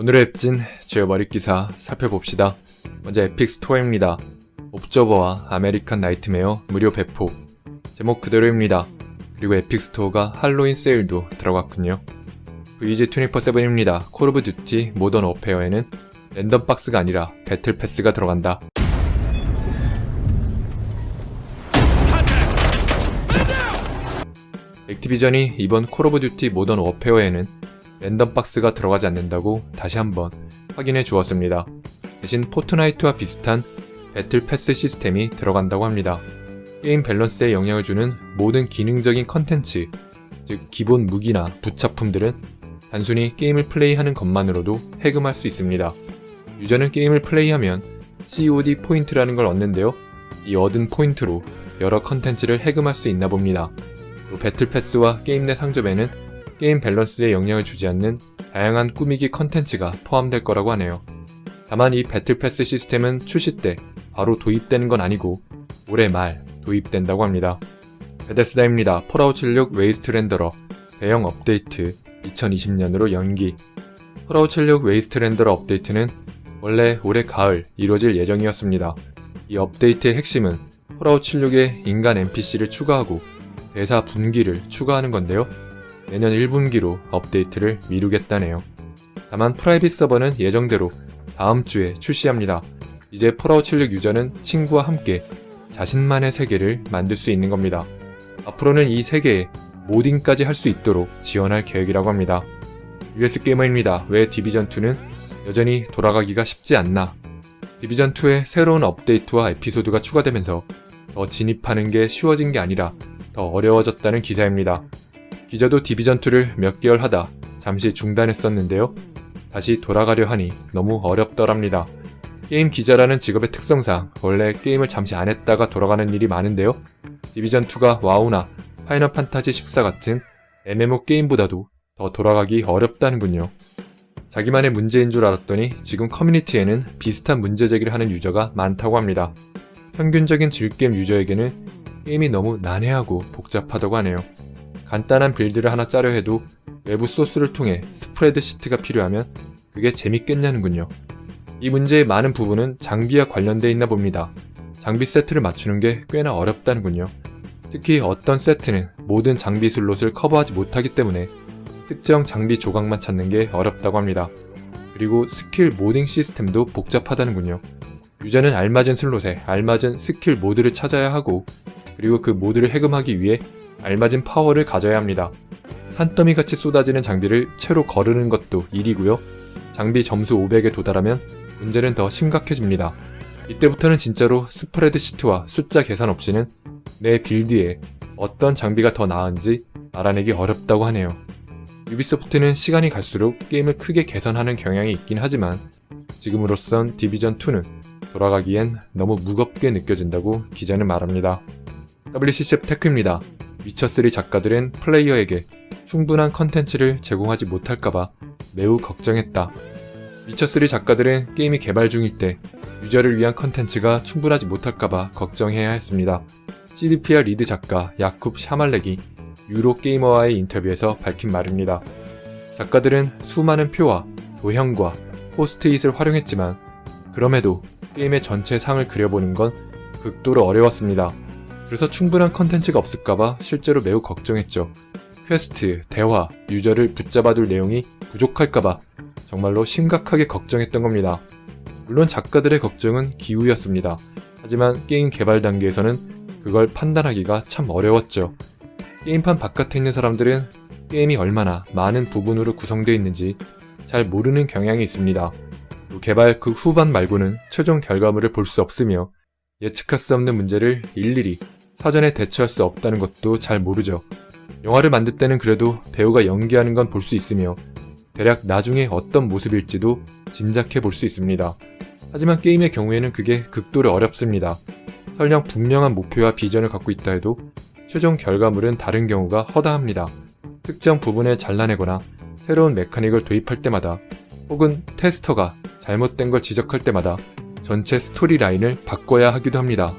오늘의 앱진 제어 머리 기사 살펴봅시다. 먼저 에픽 스토어입니다. 옵저버와 아메리칸 나이트메어 무료 배포. 제목 그대로입니다. 그리고 에픽 스토어가 할로윈 세일도 들어갔군요. VG24-7입니다. 콜 오브 듀티 모던 어페어에는 랜덤 박스가 아니라 배틀 패스가 들어간다. 액티비전이 이번 콜 오브 듀티 모던 워페어에는 랜덤 박스가 들어가지 않는다고 다시 한번 확인해 주었습니다. 대신 포트나이트와 비슷한 배틀 패스 시스템이 들어간다고 합니다. 게임 밸런스에 영향을 주는 모든 기능적인 컨텐츠, 즉 기본 무기나 부착품들은 단순히 게임을 플레이하는 것만으로도 해금할 수 있습니다. 유저는 게임을 플레이하면 COD 포인트라는 걸 얻는데요. 이 얻은 포인트로 여러 컨텐츠를 해금할 수 있나 봅니다. 또 배틀 패스와 게임 내 상점에는 게임 밸런스에 영향을 주지 않는 다양한 꾸미기 컨텐츠가 포함될 거라고 하네요. 다만 이 배틀 패스 시스템은 출시 때 바로 도입되는 건 아니고 올해 말 도입된다고 합니다. 베데스다입니다. 폴아웃 76 웨이스트 렌더러 대형 업데이트 2020년으로 연기 폴아웃 76 웨이스트 렌더러 업데이트는 원래 올해 가을 이루어질 예정이었습니다. 이 업데이트의 핵심은 폴아웃 76에 인간 NPC를 추가하고 대사 분기를 추가하는 건데요. 내년 1분기로 업데이트를 미루겠다네요. 다만 프라이빗 서버는 예정대로 다음 주에 출시합니다. 이제 폴아웃 76 유저는 친구와 함께 자신만의 세계를 만들 수 있는 겁니다. 앞으로는 이 세계에 모딩까지 할 수 있도록 지원할 계획이라고 합니다. US 게이머입니다. 왜 디비전2는 여전히 돌아가기가 쉽지 않나? 디비전2의 새로운 업데이트와 에피소드가 추가되면서 더 진입하는 게 쉬워진 게 아니라 더 어려워졌다는 기사입니다. 기자도 디비전2를 몇 개월 하다 잠시 중단했었는데요. 다시 돌아가려 하니 너무 어렵더랍니다. 게임 기자라는 직업의 특성상 원래 게임을 잠시 안 했다가 돌아가는 일이 많은데요. 디비전2가 와우나 파이널 판타지 14 같은 MMO 게임보다도 더 돌아가기 어렵다는군요. 자기만의 문제인 줄 알았더니 지금 커뮤니티에는 비슷한 문제 제기를 하는 유저가 많다고 합니다. 평균적인 즐게임 유저에게는 게임이 너무 난해하고 복잡하다고 하네요. 간단한 빌드를 하나 짜려 해도 외부 소스를 통해 스프레드 시트가 필요하면 그게 재밌겠냐는군요. 이 문제의 많은 부분은 장비와 관련돼 있나 봅니다. 장비 세트를 맞추는 게 꽤나 어렵다는군요. 특히 어떤 세트는 모든 장비 슬롯을 커버하지 못하기 때문에 특정 장비 조각만 찾는 게 어렵다고 합니다. 그리고 스킬 모딩 시스템도 복잡하다는군요. 유저는 알맞은 슬롯에 알맞은 스킬 모드를 찾아야 하고 그리고 그 모드를 해금하기 위해 알맞은 파워를 가져야 합니다. 산더미 같이 쏟아지는 장비를 채로 거르는 것도 일이고요. 장비 점수 500에 도달하면 문제는 더 심각해집니다. 이때부터는 진짜로 스프레드 시트와 숫자 계산 없이는 내 빌드에 어떤 장비가 더 나은지 알아내기 어렵다고 하네요. 유비소프트는 시간이 갈수록 게임을 크게 개선하는 경향이 있긴 하지만 지금으로선 디비전2는 돌아가기엔 너무 무겁게 느껴진다고 기자는 말합니다. WCC 테크입니다. 위쳐3 작가들은 플레이어에게 충분한 컨텐츠를 제공하지 못할까봐 매우 걱정했다. 위쳐3 작가들은 게임이 개발 중일 때 유저를 위한 컨텐츠가 충분하지 못할까봐 걱정해야 했습니다. CDPR 리드 작가 야쿱 샤말렉이 유로 게이머와의 인터뷰에서 밝힌 말입니다. 작가들은 수많은 표와 도형과 포스트잇을 활용했지만 그럼에도 게임의 전체 상을 그려보는 건 극도로 어려웠습니다. 그래서 충분한 컨텐츠가 없을까봐 실제로 매우 걱정했죠. 퀘스트, 대화, 유저를 붙잡아둘 내용이 부족할까봐 정말로 심각하게 걱정했던 겁니다. 물론 작가들의 걱정은 기우였습니다. 하지만 게임 개발 단계에서는 그걸 판단하기가 참 어려웠죠. 게임판 바깥에 있는 사람들은 게임이 얼마나 많은 부분으로 구성되어 있는지 잘 모르는 경향이 있습니다. 개발 그 후반 말고는 최종 결과물을 볼 수 없으며 예측할 수 없는 문제를 일일이 사전에 대처할 수 없다는 것도 잘 모르죠. 영화를 만들 때는 그래도 배우가 연기하는 건 볼 수 있으며 대략 나중에 어떤 모습일지도 짐작해 볼 수 있습니다. 하지만 게임의 경우에는 그게 극도로 어렵습니다. 설령 분명한 목표와 비전을 갖고 있다 해도 최종 결과물은 다른 경우가 허다합니다. 특정 부분을 잘라내거나 새로운 메카닉을 도입할 때마다 혹은 테스터가 잘못된 걸 지적할 때마다 전체 스토리 라인을 바꿔야 하기도 합니다.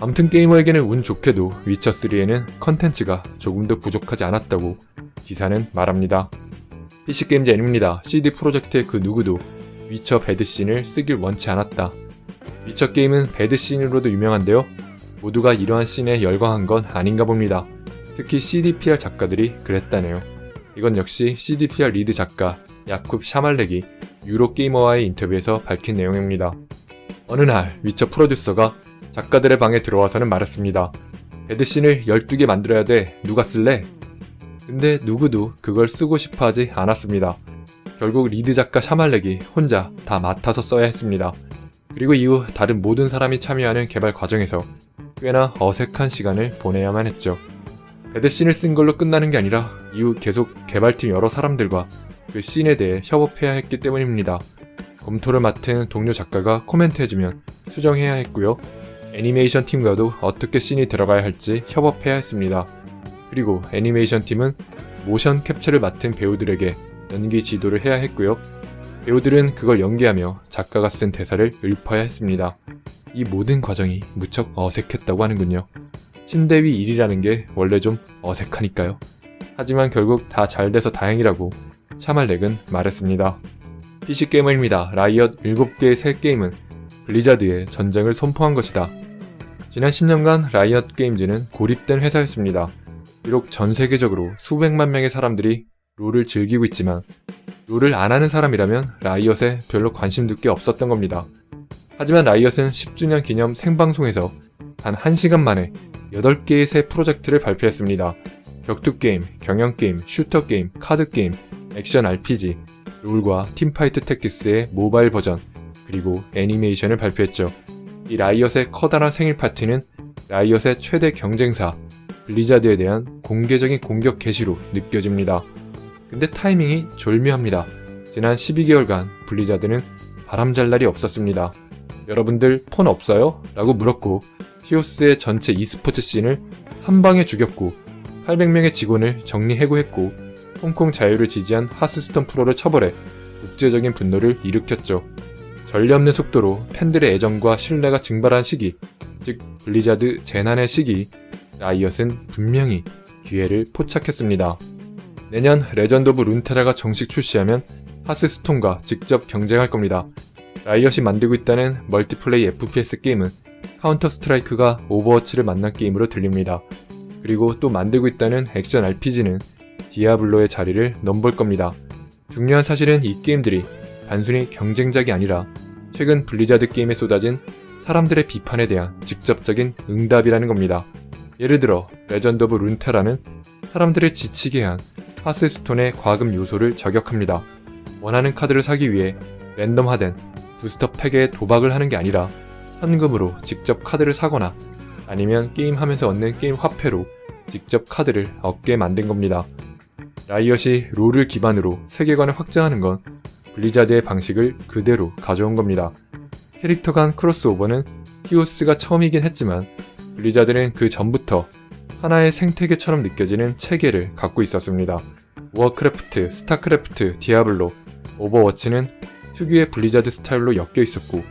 아무튼 게이머에게는 운 좋게도 위쳐3에는 컨텐츠가 조금도 부족하지 않았다고 기사는 말합니다. PC게임즈 N입니다. CD 프로젝트의 그 누구도 위쳐 배드씬을 쓰길 원치 않았다. 위쳐 게임은 배드씬으로도 유명한데요. 모두가 이러한 씬에 열광한 건 아닌가 봅니다. 특히 CDPR 작가들이 그랬다네요. 이건 역시 CDPR 리드 작가 야쿱 샤말렉이 유로게이머와의 인터뷰에서 밝힌 내용입니다. 어느 날 위쳐 프로듀서가 작가들의 방에 들어와서는 말했습니다. 배드씬을 12개 만들어야 돼. 누가 쓸래? 근데 누구도 그걸 쓰고 싶어 하지 않았습니다. 결국 리드 작가 샤말렉이 혼자 다 맡아서 써야 했습니다. 그리고 이후 다른 모든 사람이 참여하는 개발 과정에서 꽤나 어색한 시간을 보내야만 했죠. 배드씬을 쓴 걸로 끝나는 게 아니라 이후 계속 개발팀 여러 사람들과 그 씬에 대해 협업해야 했기 때문입니다. 검토를 맡은 동료 작가가 코멘트해주면 수정해야 했고요. 애니메이션 팀과도 어떻게 씬이 들어가야 할지 협업해야 했습니다. 그리고 애니메이션 팀은 모션 캡처를 맡은 배우들에게 연기 지도를 해야 했고요. 배우들은 그걸 연기하며 작가가 쓴 대사를 읊어야 했습니다. 이 모든 과정이 무척 어색했다고 하는군요. 침대 위 일이라는 게 원래 좀 어색하니까요. 하지만 결국 다 잘 돼서 다행이라고 샤말렉은 말했습니다. PC게이머입니다. 라이엇 7개의 새 게임은 블리자드의 전쟁을 선포한 것이다. 지난 10년간 라이엇 게임즈는 고립된 회사였습니다. 비록 전 세계적으로 수백만 명의 사람들이 롤을 즐기고 있지만 롤을 안 하는 사람이라면 라이엇에 별로 관심 둘게 없었던 겁니다. 하지만 라이엇은 10주년 기념 생방송에서 단 1시간 만에 8개의 새 프로젝트를 발표했습니다. 격투게임, 경영게임, 슈터게임, 카드게임, 액션 RPG, 롤과 팀파이트 택티스의 모바일 버전, 그리고 애니메이션을 발표했죠. 이 라이엇의 커다란 생일 파티는 라이엇의 최대 경쟁사, 블리자드에 대한 공개적인 공격 개시로 느껴집니다. 근데 타이밍이 졸묘합니다. 지난 12개월간 블리자드는 바람잘 날이 없었습니다. 여러분들 폰 없어요? 라고 물었고 히오스의 전체 e스포츠 씬을 한 방에 죽였고 800명의 직원을 정리해고했고 홍콩 자유를 지지한 하스스톤 프로를 처벌해 국제적인 분노를 일으켰죠. 전례 없는 속도로 팬들의 애정과 신뢰가 증발한 시기, 즉 블리자드 재난의 시기, 라이엇은 분명히 기회를 포착했습니다. 내년 레전드 오브 룬테라가 정식 출시하면 하스스톤과 직접 경쟁할 겁니다. 라이엇이 만들고 있다는 멀티플레이 FPS 게임은 카운터 스트라이크가 오버워치를 만난 게임으로 들립니다. 그리고 또 만들고 있다는 액션 RPG는 디아블로의 자리를 넘볼 겁니다. 중요한 사실은 이 게임들이 단순히 경쟁작이 아니라 최근 블리자드 게임에 쏟아진 사람들의 비판에 대한 직접적인 응답이라는 겁니다. 예를 들어 레전드 오브 룬테라는 사람들을 지치게 한 하스스톤의 과금 요소를 저격합니다. 원하는 카드를 사기 위해 랜덤화된 부스터 팩에 도박을 하는 게 아니라 현금으로 직접 카드를 사거나 아니면 게임하면서 얻는 게임 화폐로 직접 카드를 얻게 만든 겁니다. 라이엇이 롤을 기반으로 세계관을 확장하는 건 블리자드의 방식을 그대로 가져온 겁니다. 캐릭터 간 크로스오버는 히오스가 처음이긴 했지만 블리자드는 그 전부터 하나의 생태계처럼 느껴지는 체계를 갖고 있었습니다. 워크래프트, 스타크래프트, 디아블로, 오버워치는 특유의 블리자드 스타일로 엮여 있었고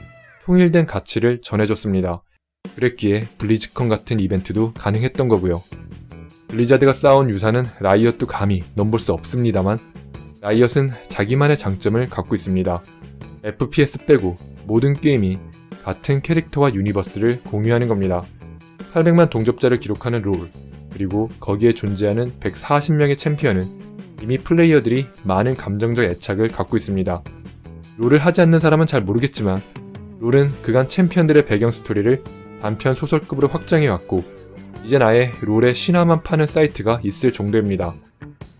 통일된 가치를 전해줬습니다. 그랬기에 블리즈컨 같은 이벤트도 가능했던 거고요. 블리자드가 쌓아온 유산은 라이엇도 감히 넘볼 수 없습니다만 라이엇은 자기만의 장점을 갖고 있습니다. FPS 빼고 모든 게임이 같은 캐릭터와 유니버스를 공유하는 겁니다. 800만 동접자를 기록하는 롤, 그리고 거기에 존재하는 140명의 챔피언은 이미 플레이어들이 많은 감정적 애착을 갖고 있습니다. 롤을 하지 않는 사람은 잘 모르겠지만 롤은 그간 챔피언들의 배경 스토리를 단편 소설급으로 확장해왔고 이젠 아예 롤의 신화만 파는 사이트가 있을 정도입니다.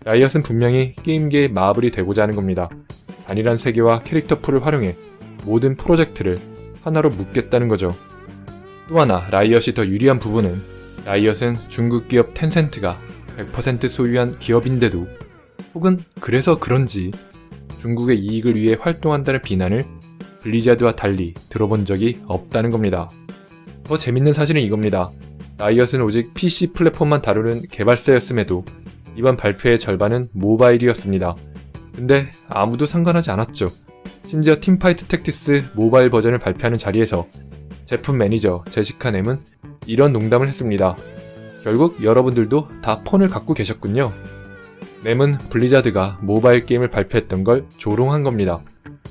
라이엇은 분명히 게임계의 마블이 되고자 하는 겁니다. 단일한 세계와 캐릭터 풀을 활용해 모든 프로젝트를 하나로 묶겠다는 거죠. 또 하나 라이엇이 더 유리한 부분은 라이엇은 중국 기업 텐센트가 100% 소유한 기업인데도 혹은 그래서 그런지 중국의 이익을 위해 활동한다는 비난을 블리자드와 달리 들어본 적이 없다는 겁니다. 더 재밌는 사실은 이겁니다. 라이엇은 오직 PC 플랫폼만 다루는 개발사였음에도 이번 발표의 절반은 모바일이었습니다. 근데 아무도 상관하지 않았죠. 심지어 팀파이트 택티스 모바일 버전을 발표하는 자리에서 제품 매니저 제시카 넴은 이런 농담을 했습니다. 결국 여러분들도 다 폰을 갖고 계셨군요. 램은 블리자드가 모바일 게임을 발표했던 걸 조롱한 겁니다.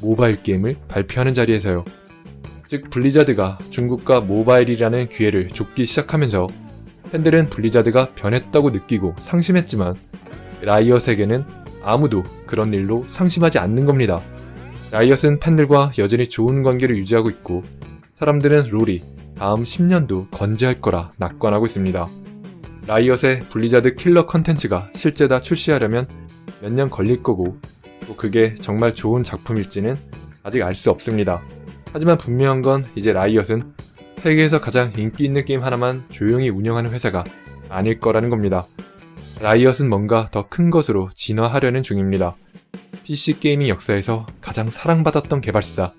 모바일 게임을 발표하는 자리에서요. 즉 블리자드가 중국과 모바일이라는 기회를 좁기 시작하면서 팬들은 블리자드가 변했다고 느끼고 상심했지만 라이엇에게는 아무도 그런 일로 상심하지 않는 겁니다. 라이엇은 팬들과 여전히 좋은 관계를 유지하고 있고 사람들은 롤이 다음 10년도 건재할 거라 낙관하고 있습니다. 라이엇의 블리자드 킬러 컨텐츠가 실제 다 출시하려면 몇 년 걸릴 거고 또 그게 정말 좋은 작품일지는 아직 알 수 없습니다. 하지만 분명한 건 이제 라이엇은 세계에서 가장 인기 있는 게임 하나만 조용히 운영하는 회사가 아닐 거라는 겁니다. 라이엇은 뭔가 더 큰 것으로 진화하려는 중입니다. PC 게이밍 역사에서 가장 사랑받았던 개발사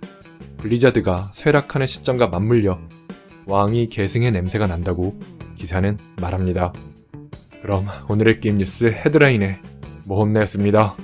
블리자드가 쇠락하는 시점과 맞물려 왕이 계승의 냄새가 난다고 기사는 말합니다. 그럼 오늘의 게임 뉴스 헤드라인의 모험내였습니다.